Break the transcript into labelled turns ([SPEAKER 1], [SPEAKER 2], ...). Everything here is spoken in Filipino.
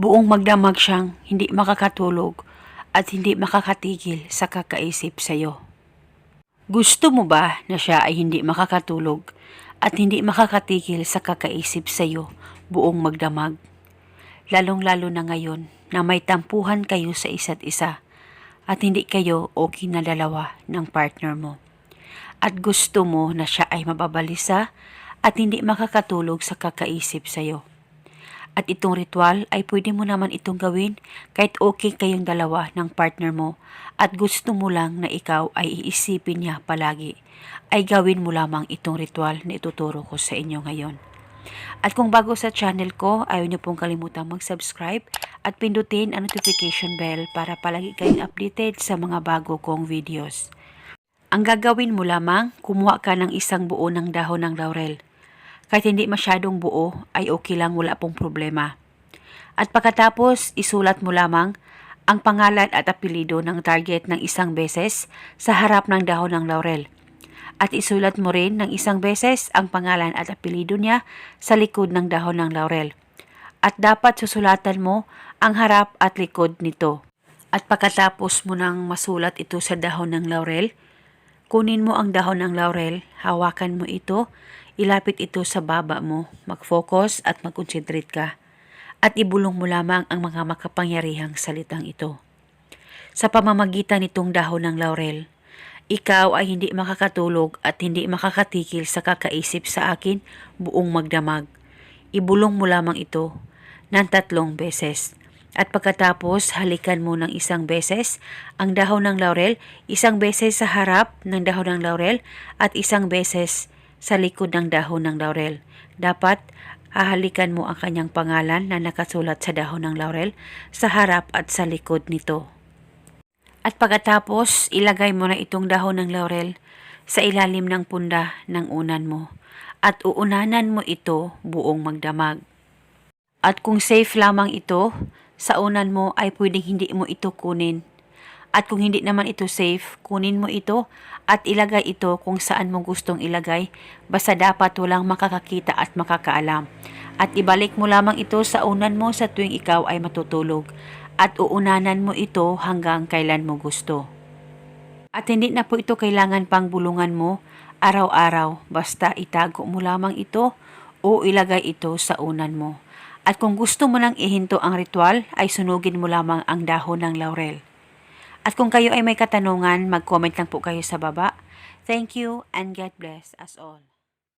[SPEAKER 1] Buong magdamag siyang hindi makakatulog at hindi makakatigil sa kakaisip sa iyo. Gusto mo ba na siya ay hindi makakatulog at hindi makakatigil sa kakaisip sa iyo buong magdamag? Lalong-lalo na ngayon na may tampuhan kayo sa isa't isa at hindi kayo okay na dalawa ng partner mo. At gusto mo na siya ay mababalisa at hindi makakatulog sa kakaisip sa iyo. At itong ritual ay pwede mo naman itong gawin kahit okay kayong dalawa ng partner mo at gusto mo lang na ikaw ay iisipin niya palagi, ay gawin mo lamang itong ritual na ituturo ko sa inyo ngayon. At kung bago sa channel ko, ayaw niyo pong kalimutang mag-subscribe at pindutin ang notification bell para palagi kayong updated sa mga bago kong videos. Ang gagawin mo lamang, kumuha ka ng isang buo ng dahon ng laurel. Kahit hindi masyadong buo, ay okay lang wala pong problema. At pagkatapos, isulat mo lamang ang pangalan at apelido ng target ng isang beses sa harap ng dahon ng laurel. At isulat mo rin ng isang beses ang pangalan at apelido niya sa likod ng dahon ng laurel. At dapat susulatan mo ang harap at likod nito. At pagkatapos mo nang masulat ito sa dahon ng laurel, kunin mo ang dahon ng laurel, hawakan mo ito, ilapit ito sa baba mo, mag-focus at mag-concentrate ka. At ibulong mo lamang ang mga makapangyarihang salitang ito. Sa pamamagitan nitong dahon ng laurel, ikaw ay hindi makakatulog at hindi makakatigil sa kakaisip sa akin buong magdamag. Ibulong mo lamang ito ng tatlong beses. At pagkatapos, halikan mo ng isang beses ang dahon ng laurel, isang beses sa harap ng dahon ng laurel, at isang beses sa likod ng dahon ng laurel. Dapat hahalikan mo ang kanyang pangalan na nakasulat sa dahon ng laurel sa harap at sa likod nito. At pagkatapos, ilagay mo na itong dahon ng laurel sa ilalim ng punda ng unan mo at uunanan mo ito buong magdamag. At kung safe lamang ito, sa unan mo ay pwedeng hindi mo ito kunin. At kung hindi naman ito safe, kunin mo ito at ilagay ito kung saan mo gustong ilagay basta dapat walang makakakita at makakaalam. At ibalik mo lamang ito sa unan mo sa tuwing ikaw ay matutulog at uunanan mo ito hanggang kailan mo gusto. At hindi na po ito kailangan pang bulungan mo araw-araw basta itago mo lamang ito o ilagay ito sa unan mo. At kung gusto mo nang ihinto ang ritual, ay sunugin mo lamang ang dahon ng laurel. At kung kayo ay may katanungan, mag-comment lang po kayo sa baba. Thank you and God bless us all.